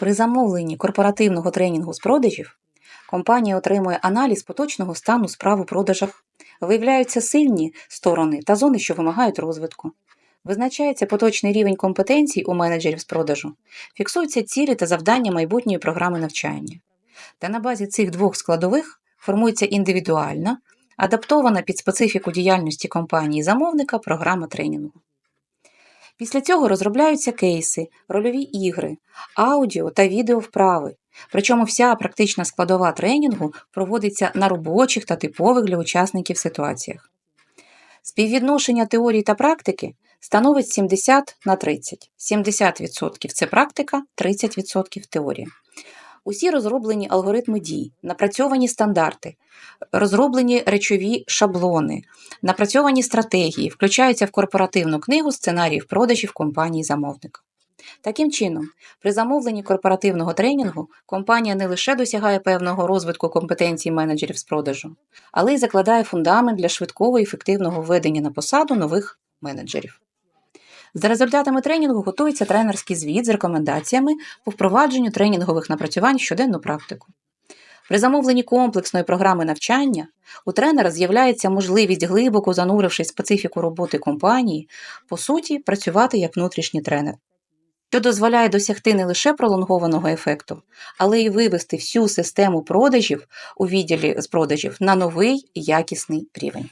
При замовленні корпоративного тренінгу з продажів компанія отримує аналіз поточного стану справ у продажах, виявляються сильні сторони та зони, що вимагають розвитку. Визначається поточний рівень компетенцій у менеджерів з продажу, фіксуються цілі та завдання майбутньої програми навчання. Та на базі цих двох складових формується індивідуальна, адаптована під специфіку діяльності компанії замовника програма тренінгу. Після цього розробляються кейси, рольові ігри, аудіо та відео вправи. Причому вся практична складова тренінгу проводиться на робочих та типових для учасників ситуаціях. Співвідношення теорії та практики становить 70 на 30. 70% це практика, 30% теорія. Усі розроблені алгоритми дій, напрацьовані стандарти, розроблені речові шаблони, напрацьовані стратегії включаються в корпоративну книгу сценаріїв продажів компанії замовника. Таким чином, при замовленні корпоративного тренінгу компанія не лише досягає певного розвитку компетенцій менеджерів з продажу, але й закладає фундамент для швидкого і ефективного введення на посаду нових менеджерів. За результатами тренінгу готується тренерський звіт з рекомендаціями по впровадженню тренінгових напрацювань щоденну практику. При замовленні комплексної програми навчання у тренера з'являється можливість, глибоко занурившись в специфіку роботи компанії, по суті, працювати як внутрішній тренер, що дозволяє досягти не лише пролонгованого ефекту, але й вивести всю систему продажів у відділі з продажів на новий якісний рівень.